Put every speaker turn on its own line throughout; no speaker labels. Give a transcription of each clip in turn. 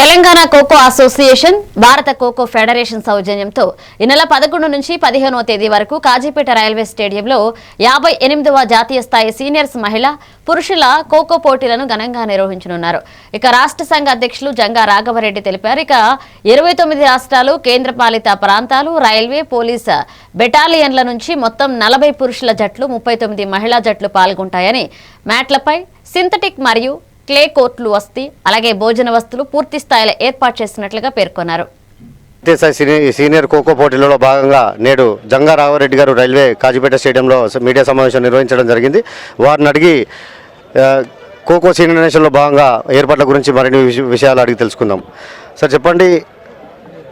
Telangana kho kho association భారత kho kho federation సౌజన్యంతో ఈ నెల పదకొండు నుంచి పదిహేనవ తేదీ వరకు కాజీపేట రైల్వే స్టేడియంలో యాభై ఎనిమిదవ జాతీయ స్థాయి సీనియర్స్ మహిళా పురుషుల ఖోఖో పోటీలను ఘనంగా నిర్వహించనున్నారు. ఇక రాష్ట్ర సంఘ అధ్యక్షులు జంగా రాఘవరెడ్డి తెలిపారు. ఇక ఇరవై తొమ్మిది రాష్ట్రాలు కేంద్రపాలిత ప్రాంతాలు రైల్వే పోలీస్ బెటాలియన్ల నుంచి మొత్తం నలభై పురుషుల జట్లు ముప్పై తొమ్మిది మహిళా జట్లు పాల్గొంటాయని మ్యాట్లపై సింథటిక్ మరియు క్లే కోర్టులు వస్తీ అలాగే భోజన వస్తువులు పూర్తి స్థాయిలో ఏర్పాటు చేసినట్లుగా పేర్కొన్నారు.
సీనియర్ ఖోఖో పోటీలలో భాగంగా నేడు జంగా రాఘవరెడ్డి గారు రైల్వే కాజీపేట స్టేడియంలో మీడియా సమావేశం నిర్వహించడం జరిగింది. వారిని అడిగి ఖోఖో సీనియర్ నేషన్లో భాగంగా ఏర్పాట్ల గురించి మరిన్ని విష- విషయాలు అడిగి తెలుసుకుందాం. సార్ చెప్పండి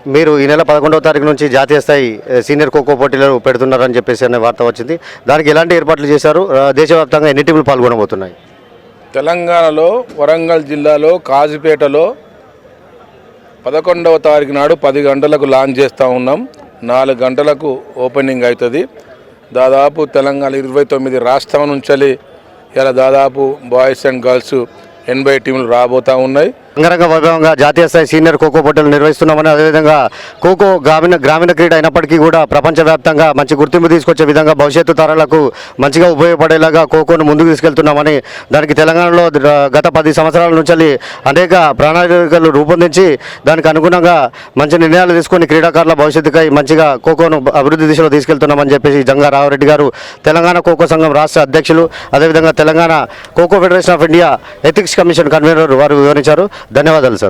మీరు ఈ నెల పదకొండవ తారీఖు నుంచి జాతీయ స్థాయి సీనియర్ ఖోఖో పోటీలు పెడుతున్నారని చెప్పేసి అనే వార్త వచ్చింది. దానికి ఎలాంటి ఏర్పాట్లు చేశారు? దేశవ్యాప్తంగా ఎన్ని టీములు పాల్గొనబోతున్నాయి?
తెలంగాణలో వరంగల్ జిల్లాలో కాజుపేటలో పదకొండవ తారీఖు నాడు పది గంటలకు లాంచ్ చేస్తూ ఉన్నాం. నాలుగు గంటలకు ఓపెనింగ్ అవుతుంది. దాదాపు తెలంగాణ ఇరవై తొమ్మిది రాష్ట్రం నుంచి ఇలా దాదాపు బాయ్స్ అండ్ గర్ల్స్ ఎనభై టీంలు రాబోతూ ఉన్నాయి.
అంగరంగ వైభవంగా జాతీయ స్థాయి సీనియర్ ఖోఖో పోటీలు నిర్వహిస్తున్నామని అదేవిధంగా ఖోఖో గ్రామీణ గ్రామీణ క్రీడ అయినప్పటికీ కూడా ప్రపంచవ్యాప్తంగా మంచి గుర్తింపు తీసుకొచ్చే విధంగా భవిష్యత్తు తరాలకు మంచిగా ఉపయోగపడేలాగా ఖోఖోను ముందుకు తీసుకెళ్తున్నామని దానికి తెలంగాణలో గత పది సంవత్సరాల నుంచి అనేక ప్రణాళికలు రూపొందించి దానికి అనుగుణంగా మంచి నిర్ణయాలు తీసుకొని క్రీడాకారుల భవిష్యత్తుకై మంచిగా ఖోఖోను అభివృద్ధి దిశలో తీసుకెళ్తున్నామని చెప్పేసి జంగా రావరెడ్డి గారు తెలంగాణ ఖోఖో సంఘం రాష్ట్ర అధ్యక్షులు అదేవిధంగా Telangana kho kho federation of India ethics commission convener వారు వివరించారు. ధన్యవాదాలు సార్.